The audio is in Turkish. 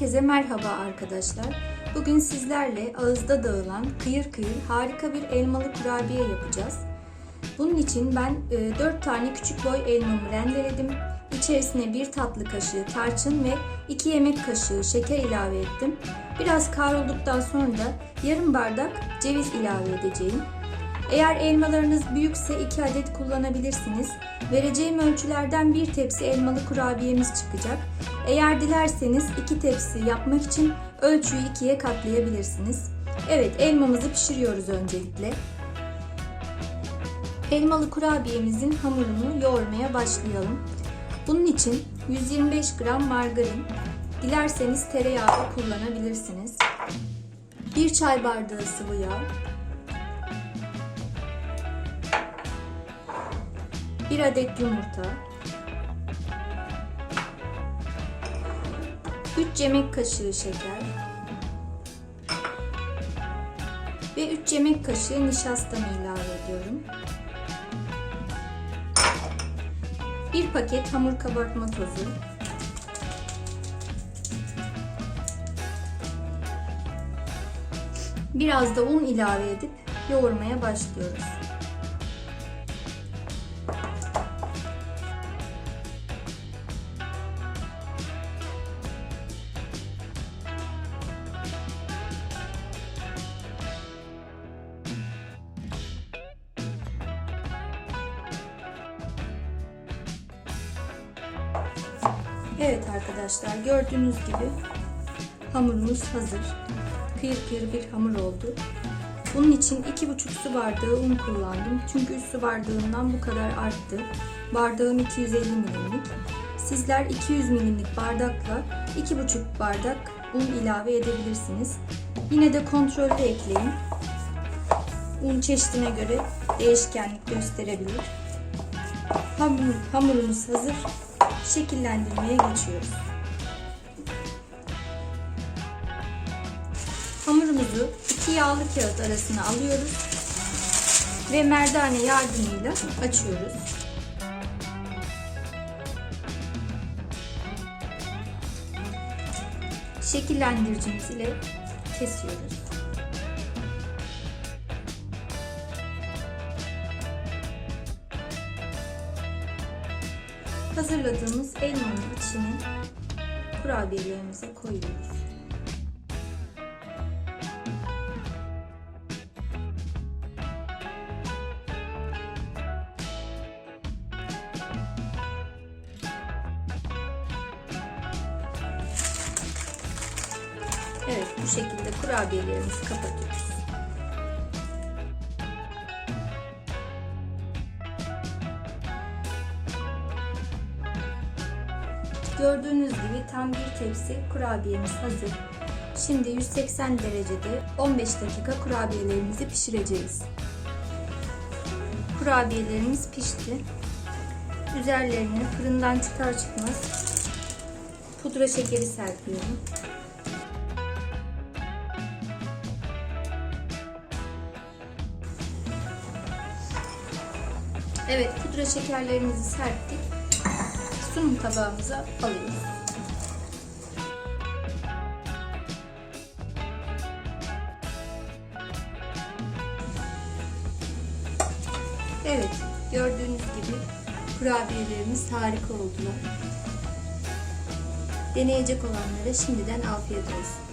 Herkese merhaba arkadaşlar. Bugün sizlerle ağızda dağılan kıyır kıyır harika bir elmalı kurabiye yapacağız. Bunun için ben 4 tane küçük boy elmamı rendeledim. İçerisine 1 tatlı kaşığı tarçın ve 2 yemek kaşığı şeker ilave ettim. Biraz kavrulduktan sonra da yarım bardak ceviz ilave edeceğim. Eğer elmalarınız büyükse 2 adet kullanabilirsiniz. Vereceğim ölçülerden bir tepsi elmalı kurabiyemiz çıkacak. Eğer dilerseniz 2 tepsi yapmak için ölçüyü ikiye katlayabilirsiniz. Evet elmamızı pişiriyoruz öncelikle. Elmalı kurabiyemizin hamurunu yoğurmaya başlayalım. Bunun için 125 gram margarin, dilerseniz tereyağı kullanabilirsiniz. 1 çay bardağı sıvı yağ, 1 adet yumurta, 3 yemek kaşığı şeker ve 3 yemek kaşığı nişastamı ilave ediyorum. 1 paket hamur kabartma tozu, biraz da un ilave edip yoğurmaya başlıyoruz. Evet arkadaşlar gördüğünüz gibi hamurumuz hazır. Kıyır kıyır bir hamur oldu. Bunun için 2,5 su bardağı un kullandım. Çünkü 3 su bardağından bu kadar arttı. Bardağım 250 milimlik. Sizler 200 milimlik bardakla 2,5 bardak un ilave edebilirsiniz. Yine de kontrollü ekleyin. Un çeşidine göre değişkenlik gösterebilir. Hamur, hamurumuz hazır şekillendirmeye geçiyoruz. Hamurumuzu iki yağlı kağıt arasına alıyoruz ve merdane yardımıyla açıyoruz. Şekillendiricimiz ile kesiyoruz. Hazırladığımız elmanın içine kurabiyelerimize koyuyoruz. Evet bu şekilde kurabiyelerimizi kapatıyoruz. Gördüğünüz gibi tam bir tepsi kurabiyemiz hazır. Şimdi 180 derecede 15 dakika kurabiyelerimizi pişireceğiz. Kurabiyelerimiz pişti. Üzerlerine fırından çıkar çıkmaz pudra şekeri serpiyorum. Evet pudra şekerlerimizi serptik sunum tabağımıza alıyoruz. Evet, gördüğünüz gibi kurabiyelerimiz harika oldular. Deneyecek olanlara şimdiden afiyet olsun.